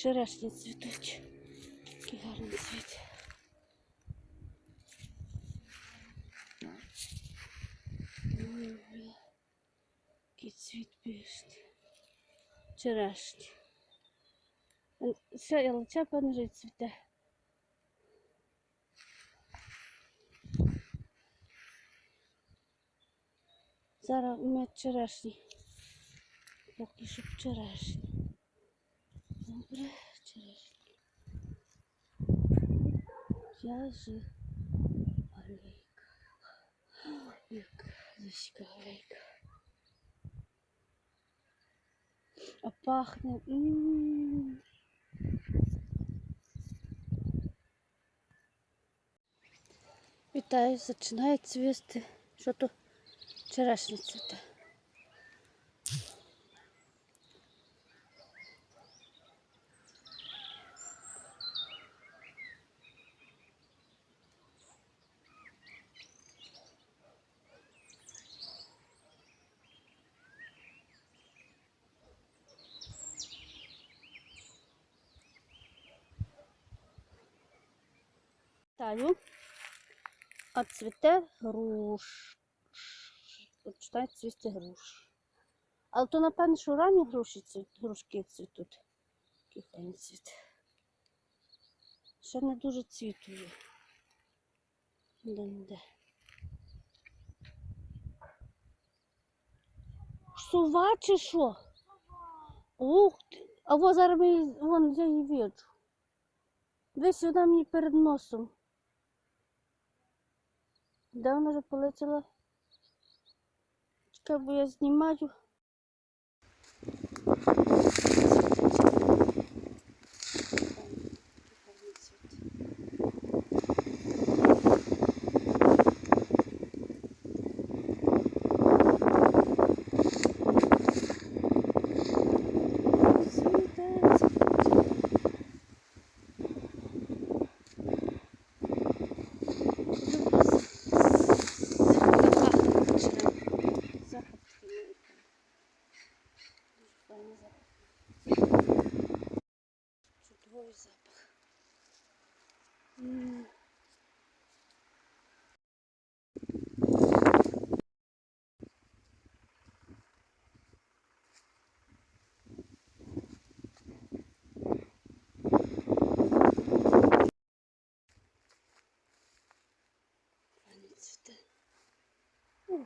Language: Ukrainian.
черешні цвітуть. Який гарний цвіт. Який цвіт пішли. Черешні. Е, Ще ялиця, певно, вже цвіте. Зараз ми черешні. Поки що черешні. Добре, черешні. Я же алейка. Яка зашка алейка. А пахне. м. Вітаю, починає цвісти. Що то черешня цвіте. Вітаю. А цвіте груш. Починає цвісти груш. Але то, напевно, що ранні груші грушки цвітуть. Який цвіт. Ще не дуже цвітує. Де-не-де. Сува чи що? Ух ти. А во зараз ми, вон я її виджу. Десь вона мені перед носом. Де вона вже полетіла? Чекай, бо я знімаю. Чудовий запах. М. Пані цвіте. О,